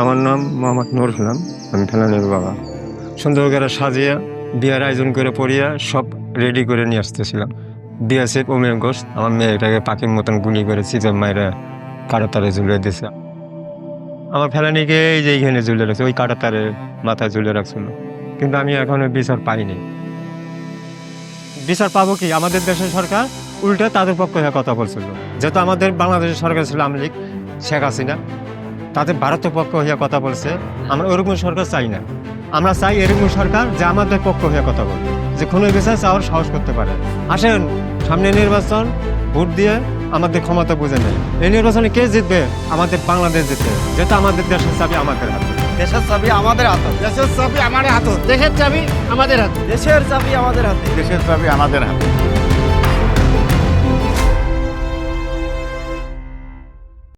আমার নাম মোহাম্মদ নুর ইসলাম, আমি ফেলানির বাবা। সুন্দর করে সাজিয়ে বিয়ার আয়োজন করে পড়িয়া সব রেডি করে নিয়ে আসতেছিলাম। বিএসএফ ওমিয়া ঘোষ, আমার মেয়েটাকে পাখির মতন গুলি করে চিতল মায়েরা কাটা তারে ঝুলিয়ে দিয়েছে আমার ফেলানিকে এই যে এইখানে ঝুলে রাখছে, ওই কাটা তারে মাথায় ঝুলে রাখছিল। কিন্তু আমি এখনও বিচার পাইনি। বিচার পাবো কি? আমাদের দেশের সরকার উল্টে তাদের পক্ষে কথা বলছিল। যেহেতু আমাদের বাংলাদেশের সরকার ছিল আওয়ামী লীগ, শেখ হাসিনা তাদের ভারতের পক্ষ হয়ে কথা বলছে আমরা ওরকম সরকার চাই না। আমরা চাই এরকম সরকার যে আমাদের পক্ষ হয়ে কথা বলবে যে কোনো বিচার চাওয়ার সাহস করতে পারে। আসেন সামনে নির্বাচন ভোট দিয়ে আমাদের ক্ষমতা বুঝে নেই। এই নির্বাচনে কে জিতবে? আমাদের বাংলাদেশ জিতবে। যেটা আমাদের দেশের চাবি আমাদের হাতে। দেশের চাবি আমাদের হাতে। দেশের চাবি আমার হাতত দেশের চাবি আমাদের হাতে। দেশের চাবি আমাদের হাতে। দেশের চাবি আমাদের হাতে।